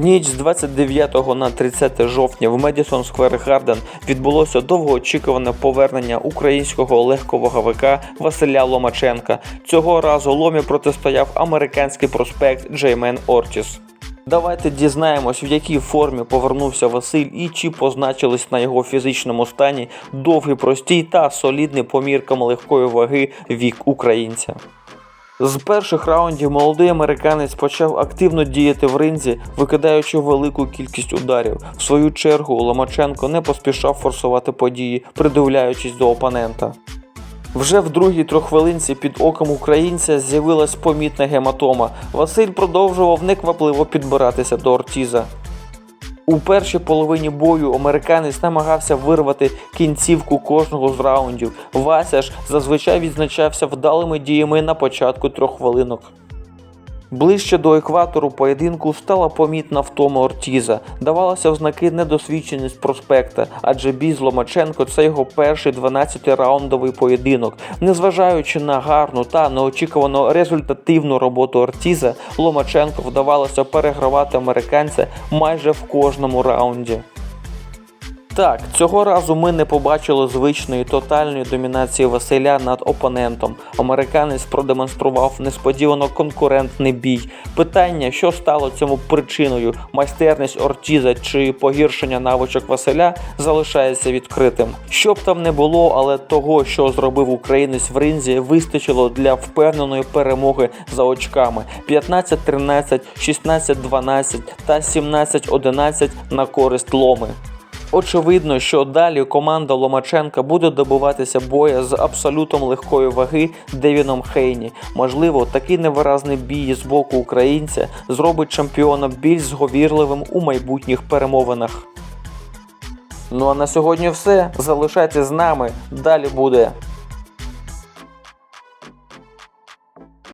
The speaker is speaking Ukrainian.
ніч з 29 на 30 жовтня в Медісон Сквер Гарден відбулося довгоочікуване повернення українського легковаговика Василя Ломаченка. Цього разу Ломі протистояв американський проспект Джеймен Ортіс. Давайте дізнаємось, в якій формі повернувся Василь і чи позначились на його фізичному стані довгий простій та солідний по міркам легкої ваги вік українця. З перших раундів молодий американець почав активно діяти в ринзі, викидаючи велику кількість ударів. В свою чергу Ломаченко не поспішав форсувати події, придивляючись до опонента. Вже в другій трьоххвилинці під оком українця з'явилась помітна гематома. Василь продовжував неквапливо підбиратися до Ортіза. У першій половині бою американець намагався вирвати кінцівку кожного з раундів. Вася ж зазвичай відзначався вдалими діями на початку трьох хвилинок. Ближче до екватору поєдинку стала помітна втома Ортіза. Давалося в знаки недосвідченість проспекта, адже бій з Ломаченко це його перший 12-раундовий поєдинок. Незважаючи на гарну та неочікувано результативну роботу Ортіза, Ломаченко вдавалося перегравати американця майже в кожному раунді. Так, цього разу ми не побачили звичної тотальної домінації Василя над опонентом. Американець продемонстрував несподівано конкурентний бій. Питання, що стало цьому причиною, майстерність Ортіза чи погіршення навичок Василя, залишається відкритим. Що б там не було, але того, що зробив українець в ринзі, вистачило для впевненої перемоги за очками: 15-13, 16-12 та 17-11 на користь ломи. Очевидно, що далі команда Ломаченка буде добиватися боя з абсолютом легкої ваги Девіном Хейні. Можливо, такий невиразний бій з боку українця зробить чемпіона більш зговірливим у майбутніх перемовинах. Ну а на сьогодні все. Залишайтесь з нами. Далі буде.